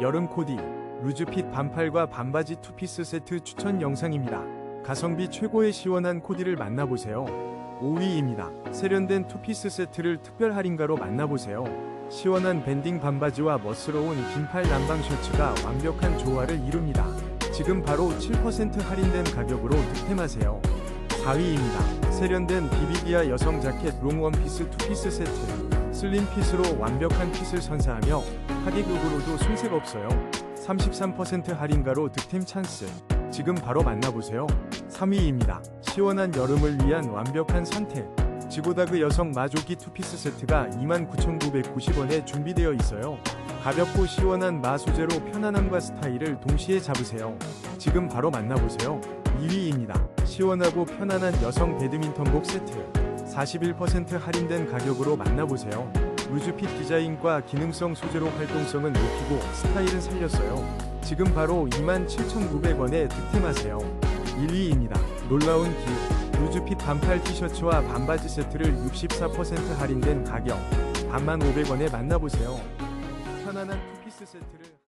여름 코디, 루즈핏 반팔과 반바지 투피스 세트 추천 영상입니다. 가성비 최고의 시원한 코디를 만나보세요. 5위입니다. 세련된 투피스 세트를 특별 할인가로 만나보세요. 시원한 밴딩 반바지와 멋스러운 긴팔 남방 셔츠가 완벽한 조화를 이룹니다. 지금 바로 7% 할인된 가격으로 득템하세요. 4위입니다. 세련된 비비디아 여성 자켓 롱 원피스 투피스 세트. 슬림 핏으로 완벽한 핏을 선사하며 하객룩으로도 손색 없어요. 33% 할인가로 득템 찬스. 지금 바로 만나보세요. 3위입니다. 시원한 여름을 위한 완벽한 선택. 지고다그 여성 마조기 투피스 세트가 29,990원에 준비되어 있어요. 가볍고 시원한 마 소재로 편안함과 스타일을 동시에 잡으세요. 지금 바로 만나보세요. 2위입니다. 시원하고 편안한 여성 배드민턴복 세트. 41% 할인된 가격으로 만나보세요. 루즈핏 디자인과 기능성 소재로 활동성은 높이고 스타일은 살렸어요. 지금 바로 27,900원에 득템하세요. 1위입니다. 놀라운 기회. 루즈핏 반팔 티셔츠와 반바지 세트를 64% 할인된 가격 4만 500원에 만나보세요. 편안한 투피스 세트를